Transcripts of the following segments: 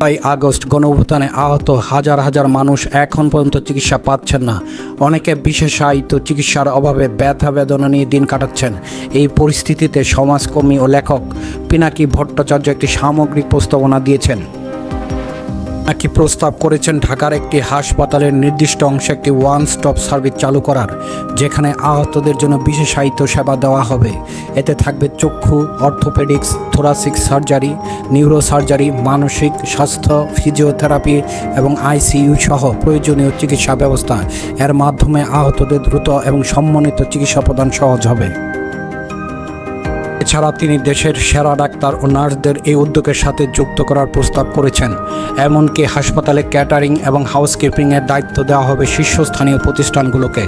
তাই আগস্ট গণভূতানে আহত হাজার হাজার মানুষ এখন পর্যন্ত চিকিৎসা পাচ্ছেন না। অনেকে বিশেষায়িত চিকিৎসার অভাবে ব্যথা বেদনা নিয়ে দিন কাটাচ্ছেন। এই পরিস্থিতিতে সমাজকর্মী ও লেখক পিনাকি ভট্টাচার্য একটি সামগ্রিক প্রস্তাবনা দিয়েছেন। নাকি প্রস্তাব করেছেন ঢাকার একটি হাসপাতালের নির্দিষ্ট অংশে একটি ওয়ান স্টপ সার্ভিস চালু করার, যেখানে আহতদের জন্য বিশেষায়িত সেবা দেওয়া হবে। এতে থাকবে চক্ষু, orthopaedics, thoracic surgery neuro surgery মানসিক স্বাস্থ্য, ফিজিওথেরাপি এবং আইসিইউ সহ প্রয়োজনীয় চিকিৎসা ব্যবস্থা। এর মাধ্যমে আহতদের দ্রুত এবং সম্মানিত চিকিৎসা প্রদান সহজ হবে। এছাড়া তিনি দেশের সেরা ডাক্তার ও নার্সদের এই উদ্যোগের সাথে যুক্ত করার প্রস্তাব করেছেন। এমনকি হাসপাতালে ক্যাটারিং এবং হাউসকিপিংয়ের দায়িত্ব দেওয়া হবে শীর্ষস্থানীয় প্রতিষ্ঠানগুলোকে।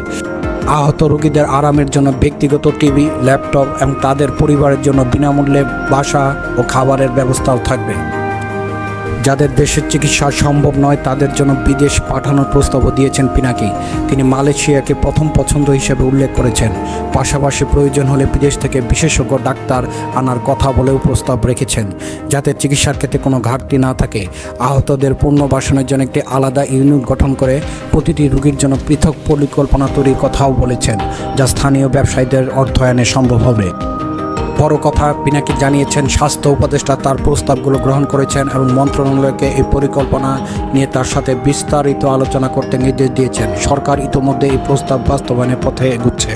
আহত রোগীদের আরামের জন্য ব্যক্তিগত টিভি, ল্যাপটপ এবং তাদের পরিবারের জন্য বিনামূল্যে বাসা ও খাবারের ব্যবস্থাও থাকবে। যাদের দেশের চিকিৎসা সম্ভব নয়, তাদের জন্য বিদেশ পাঠানোর প্রস্তাবও দিয়েছেন পিনাকি। তিনি মালয়েশিয়াকে প্রথম পছন্দ হিসেবে উল্লেখ করেছেন। পাশাপাশি প্রয়োজন হলে বিদেশ থেকে বিশেষজ্ঞ ডাক্তার আনার কথা বলেও প্রস্তাব রেখেছেন, যাতে চিকিৎসার ক্ষেত্রে কোনো ঘাটতি না থাকে। আহতদের পুনর্বাসনের জন্য একটি আলাদা ইউনিট গঠন করে প্রতিটি রোগীর জন্য পৃথক পরিকল্পনা তৈরির কথাও বলেছেন, যা স্থানীয় ব্যবসায়ীদের অর্থায়নে সম্ভব হবে। বড় কথা, পিনাকি জানিয়েছেন, স্বাস্থ্য উপদেষ্টা তার প্রস্তাবগুলো গ্রহণ করেছেন এবং মন্ত্রণালয়কে এই পরিকল্পনা নিয়ে তার সাথে বিস্তারিত আলোচনা করতে নির্দেশ দিয়েছেন। সরকার ইতোমধ্যে এই প্রস্তাব বাস্তবায়নের পথে এগুচ্ছে।